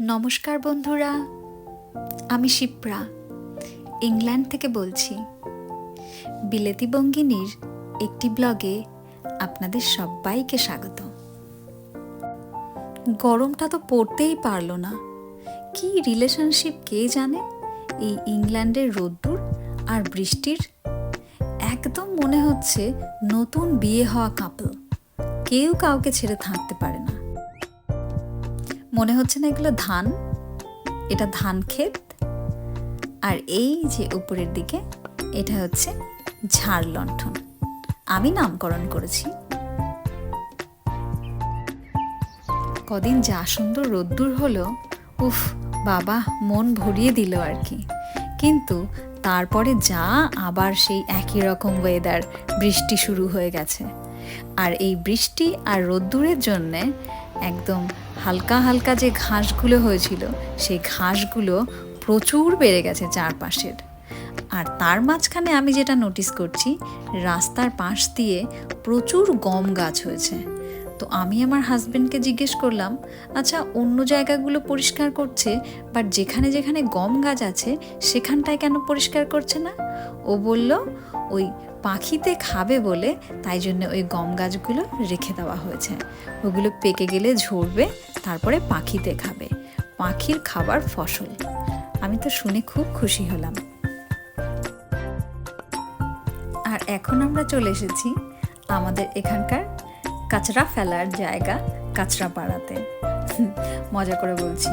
নমস্কার বন্ধুরা, আমি শিপ্রা, ইংল্যান্ড থেকে বলছি। বিলেতি বঙ্গিনীর একটি ব্লগে আপনাদের সবাইকে স্বাগত। গরমটা তো পড়তেই পারল না। কি রিলেশনশিপ কে জানে? এই ইংল্যান্ডের রোদ্দুর আর বৃষ্টির একদম মনে হচ্ছে নতুন বিয়ে হওয়া কাপল কেউ কাউকে ছেড়ে থাকতে পারে না। মনে হচ্ছে না এগুলো ধান। এটা ধান ক্ষেত। আর এই যে উপরের দিকে, এটা হচ্ছে ঝাড় লণ্ঠন। আমি নামকরণ করেছি। কদিন যা সুন্দর রোদ্দুর হলো, উফ, বাবা, মন ভরিয়ে দিল আর কি। কিন্তু তারপরে যা, আবার সেই একই রকম ওয়েদার বৃষ্টি শুরু হয়ে গেছে। আর এই বৃষ্টি আর রোদ্দুরের জন্যে একদম হালকা হালকা যে ঘাসগুলো হয়েছিল, সেই ঘাসগুলো প্রচুর বেড়ে গেছে চারপাশের। আর তার মাঝখানে আমি যেটা নোটিস করছি, রাস্তার পাশ দিয়ে প্রচুর গম গাছ হয়েছে। তো আমি আমার হাজবেন্ডকে জিজ্ঞেস করলাম আচ্ছা অন্য জায়গাগুলো পরিষ্কার করছে বাট যেখানে যেখানে গম গাছ আছে, সেখানটায় কেন পরিষ্কার করছে না? ও বলল, ওই পাখিতে খাবে বলে, তাই জন্য ওই গম গাছগুলো রেখে দেওয়া হয়েছে। ওগুলো পেকে গেলে ঝরবে, তারপরে পাখিতে খাবে। পাখির খাবার ফসল। আমি তো শুনে খুব খুশি হলাম। আর এখন আমরা চলে এসেছি আমাদের এখানকার কাঁচরা ফেলার জায়গা কাঁচরা পাড়াতে। মজা করে বলছি।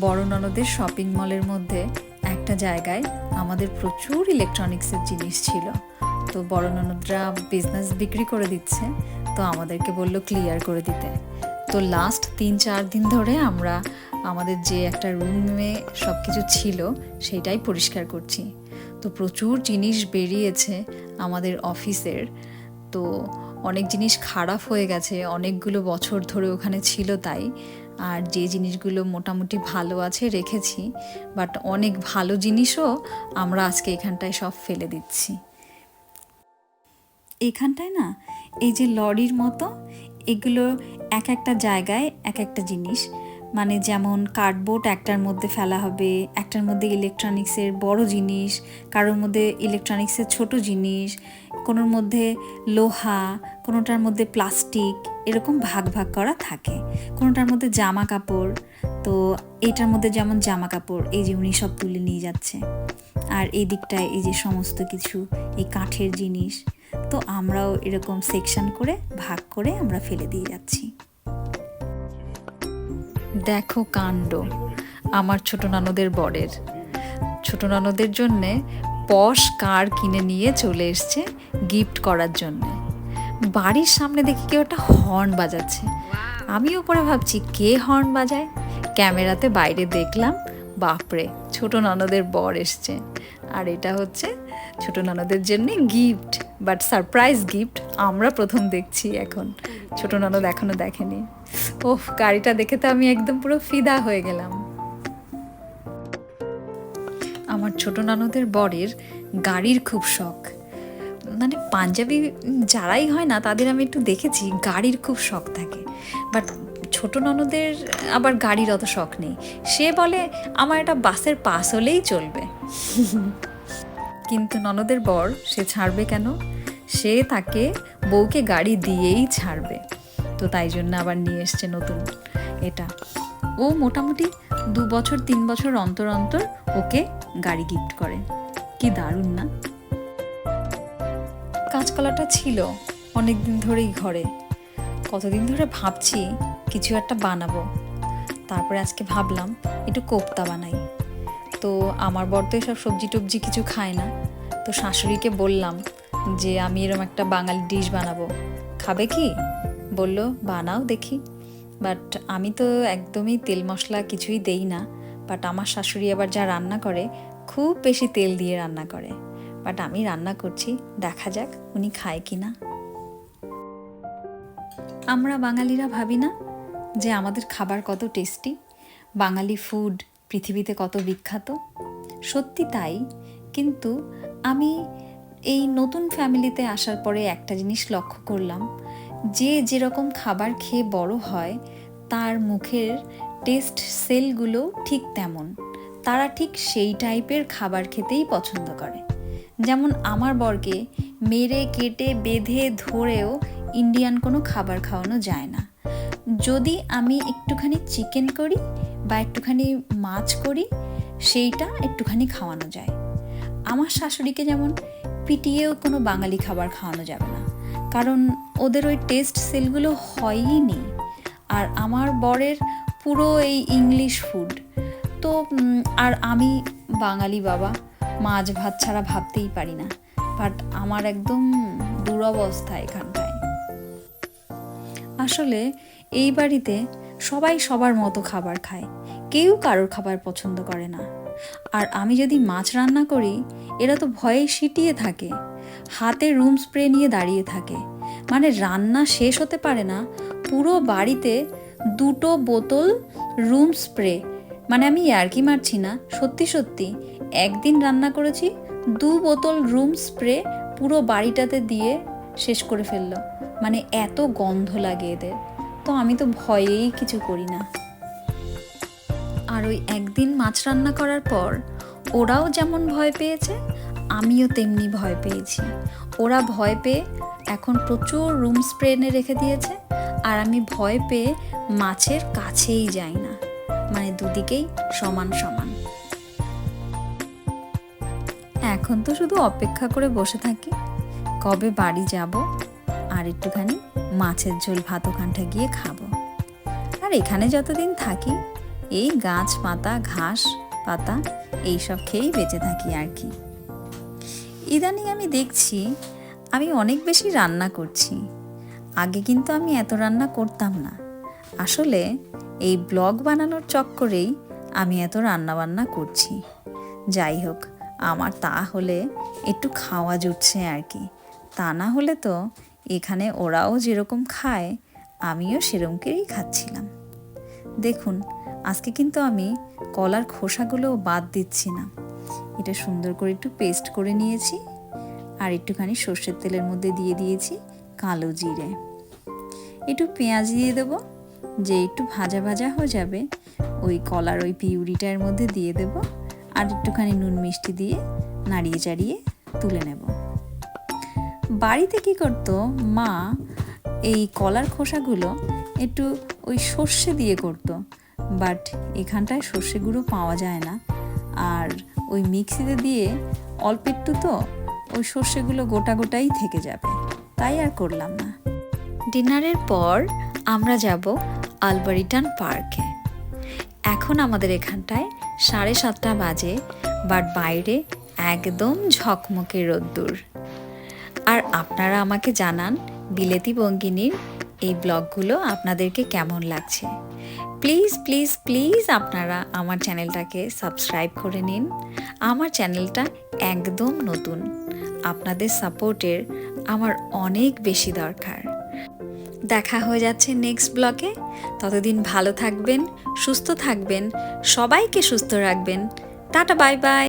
বড় ননদের শপিং মলের মধ্যে একটা জায়গায় আমাদের প্রচুর ইলেকট্রনিক্সের জিনিস ছিল। তো বড় ননদরা বিজনেস বিক্রি করে দিচ্ছে, তো আমাদেরকে বলল ক্লিয়ার করে দিতে। তো লাস্ট তিন চার দিন ধরে আমরা আমাদের যে একটা রুমে সব কিছু ছিল, সেইটাই পরিষ্কার করছি। তো প্রচুর জিনিস বেরিয়েছে আমাদের অফিসের তো অনেক জিনিস খারাপ হয়ে গেছে। অনেকগুলো বছর ধরে ওখানে ছিল তাই। আর যে জিনিসগুলো মোটামুটি ভালো আছে রেখেছি, বাট অনেক ভালো জিনিসও আমরা আজকে এখানটায় সব ফেলে দিচ্ছি। এখানটায় না, এই যে লরির মতো, এগুলো এক একটা জায়গায় এক একটা জিনিস। মানে যেমন কার্ডবোর্ড একটার মধ্যে ফেলা হবে, একটার মধ্যে ইলেকট্রনিক্সের বড় জিনিস, কারোর মধ্যে ইলেকট্রনিক্সের ছোট জিনিস, কোনোর মধ্যে লোহা, কোনোটার মধ্যে প্লাস্টিক, এরকম ভাগ ভাগ করা থাকে। কোনোটার মধ্যে জামা কাপড়, তো এইটার মধ্যে যেমন জামা কাপড়, এই যে উনি সব তুলে নিয়ে যাচ্ছে। আর এই দিকটায় এই যে সমস্ত কিছু, এই কাঠের জিনিস, তো আমরাও এরকম সেকশন করে, ভাগ করে আমরা ফেলে দিয়ে যাচ্ছি। দেখো কাণ্ড, আমার ছোট নানুদের বরের। ছোট নানুদের জন্যে পশ কার কিনে নিয়ে চলে এসছে গিফট করার জন্যে। বাড়ির সামনে দেখি কেউ একটা হর্ন বাজাচ্ছে। আমিও পরে ভাবছি, কে হর্ন বাজায়? ক্যামেরাতে বাইরে দেখলাম, বাপরে, ছোট ননদের বর এসছে। আর এটা হচ্ছে ছোট ননদের জন্য গিফট বাট সারপ্রাইজ গিফট আমরা প্রথম দেখছি এখন। ছোট ননদ এখনও দেখেনি। ওহ গাড়িটা দেখে তো আমি একদম পুরো ফিদা হয়ে গেলাম। আমার ছোট ননদের বরের গাড়ির খুব শখ। মানে পাঞ্জাবি যারাই হয় না, তাদের আমি একটু দেখেছি, গাড়ির খুব শখ থাকে। বাট ছোট ননদের আবার গাড়ির অত শখ নেই। সে বলে, আমার এটা বাসের পাস হলেই চলবে। কিন্তু ননদের বর, সে ছাড়বে কেন? সে তাকে বউকে গাড়ি দিয়েই ছাড়বে। তো তাই জন্য আবার নিয়ে এসছে নতুন এটা। ও মোটামুটি দু বছর, তিন বছর অন্তর অন্তর ওকে গাড়ি গিফট করে। কি দারুণ না? কাঁচকলাটা ছিল অনেক দিন ধরেই ঘরে। কতদিন ধরে ভাবছি কিছু একটা বানাবো। তারপরে আজকে ভাবলাম একটু কোপ্তা বানাই। তো আমার বর তো এসব সবজি টবজি কিছু খায় না। তো শাশুড়িকে বললাম যে, আমি এরকম একটা বাঙালি ডিশ বানাবো। খাবে কি? বলল, বানাও দেখি। বাট আমি তো একদমই তেল মশলা কিছুই দেই না। বাট আমার শাশুড়ি আবার যা রান্না করে, খুব বেশি তেল দিয়ে রান্না করে। বাট আমি রান্না করছি, দেখা যাক উনি খায় কি না। আমরা বাঙালিরা ভাবি না যে আমাদের খাবার কত টেস্টি। বাঙালি ফুড পৃথিবীতে কত বিখ্যাত? সত্যি তাই। কিন্তু আমি এই নতুন ফ্যামিলিতে আসার পরে একটা জিনিস লক্ষ্য করলাম, যে যেরকম খাবার খেয়ে বড় হয়, তার মুখের টেস্ট সেলগুলো ঠিক তেমন। তারা ঠিক সেই টাইপের খাবার খেতেই পছন্দ করে। যেমন আমার বরকে মেরে, কেটে, বেঁধে, ধরেও ইন্ডিয়ান কোনো খাবার খাওয়ানো যায় না। যদি আমি একটুখানি চিকেন করি বা একটুখানি মাছ করি, সেইটা একটুখানি খাওয়ানো যায়। আমার শাশুড়িকে যেমন পিটিয়েও কোনো বাঙালি খাবার খাওয়ানো যাবে না। কারণ ওদের ওই টেস্ট সেলগুলো হয়ই নেই আর আমার বরের পুরো এই ইংলিশ ফুড তো আর আমি বাঙালি বাবা, মাছ ভাত ছাড়া ভাবতেই পারি না। বাট আমার একদম দুরবস্থা এখানটায়। আসলে এই বাড়িতে সবাই সবার মতো খাবার খায়। কেউ কারোর খাবার পছন্দ করে না। আর আমি যদি মাছ রান্না করি, এরা তো ভয়ে সিটিয়ে থাকে, হাতে রুম স্প্রে নিয়ে দাঁড়িয়ে থাকে। মানে রান্না শেষ হতে পারে না, পুরো বাড়িতে দুটো বোতল রুম স্প্রে। মানে আমি ইয়ার্কি মারছি না, সত্যি সত্যি, একদিন রান্না করেছি, দু বোতল রুম স্প্রে পুরো বাড়িটাতে দিয়ে শেষ করে ফেলল। মানে এত গন্ধ লাগে এদের। তো আমি তো ভয়েই কিছু করি না। আর ওই একদিন মাছ রান্না করার পর ওরাও যেমন ভয় পেয়েছে, আমিও তেমনি ভয় পেয়েছি। ওরা ভয় পেয়ে এখন প্রচুর রুম স্প্রে এনে রেখে দিয়েছে আর আমি ভয় পেয়ে মাছের কাছেই যাই না মানে দুদিকেই সমান সমান। এখন তো শুধু অপেক্ষা করে বসে থাকি, কবে বাড়ি যাব আর একটুখানি মাছের ঝোল ভাত ওখানটা গিয়ে খাব। আর এখানে যতদিন থাকি এই গাছ, পাতা, ঘাস, পাতা, এইসব খেয়েই বেঁচে থাকি আর কি। ইদানিং আমি দেখছি আমি অনেক বেশি রান্না করছি। আগে কিন্তু আমি এত রান্না করতাম না। আসলে এই ব্লগ বানানোর চক্করেই আমি এত রান্না বান্না করছি। যাই হোক, আমার তা হলে একটু খাওয়া জুটছে আর কি। তা না হলে তো এখানে ওরাও যেরকম খায়, আমিও সেরকমকেই খাচ্ছিলাম। দেখুন আজকে কিন্তু আমি কলার খোসাগুলো বাদ দিচ্ছি না। এটা সুন্দর করে একটু পেস্ট করে নিয়েছি আর একটুখানি সর্ষের তেলের মধ্যে দিয়ে দিয়েছি কালো জিরে। একটু পেঁয়াজ দিয়ে দেবো, যে একটু ভাজা ভাজা হয়ে যাবে, ওই কলার ওই পিউরিটার মধ্যে দিয়ে দেব আর একটুখানি নুন মিষ্টি দিয়ে নাড়িয়ে চাড়িয়ে তুলে নেব। বাড়িতে কি করতো মা, এই কলার খোসাগুলো একটু ওই সর্ষে দিয়ে করতো। বাট এখানটায় সর্ষে গুঁড়ো পাওয়া যায় না। আর ওই মিক্সিতে দিয়ে অল্প একটু তো ওই সর্ষেগুলো গোটা গোটাই থেকে যাবে। তাই আর করলাম না। ডিনারের পর আমরা যাব আলবারিটান পার্কে। এখন আমাদের এখানটায় সাড়ে সাতটা বাজে, বাট বাইরে একদম ঝকমকে রোদ্দুর। আর আপনারা আমাকে জানান বিলেতি বঙ্গিনীর এই ব্লগগুলো আপনাদেরকে কেমন লাগছে। প্লিজ প্লিজ প্লিজ আপনারা আমার চ্যানেলটাকে সাবস্ক্রাইব করে নিন। আমার চ্যানেলটা একদম নতুন। আপনাদের সাপোর্টের আমার অনেক বেশি দরকার। দেখা হয়ে যাচ্ছে নেক্সট ব্লকে ততদিন ভালো থাকবেন, সুস্থ থাকবেন, সবাইকে সুস্থ রাখবেন। Tata bye bye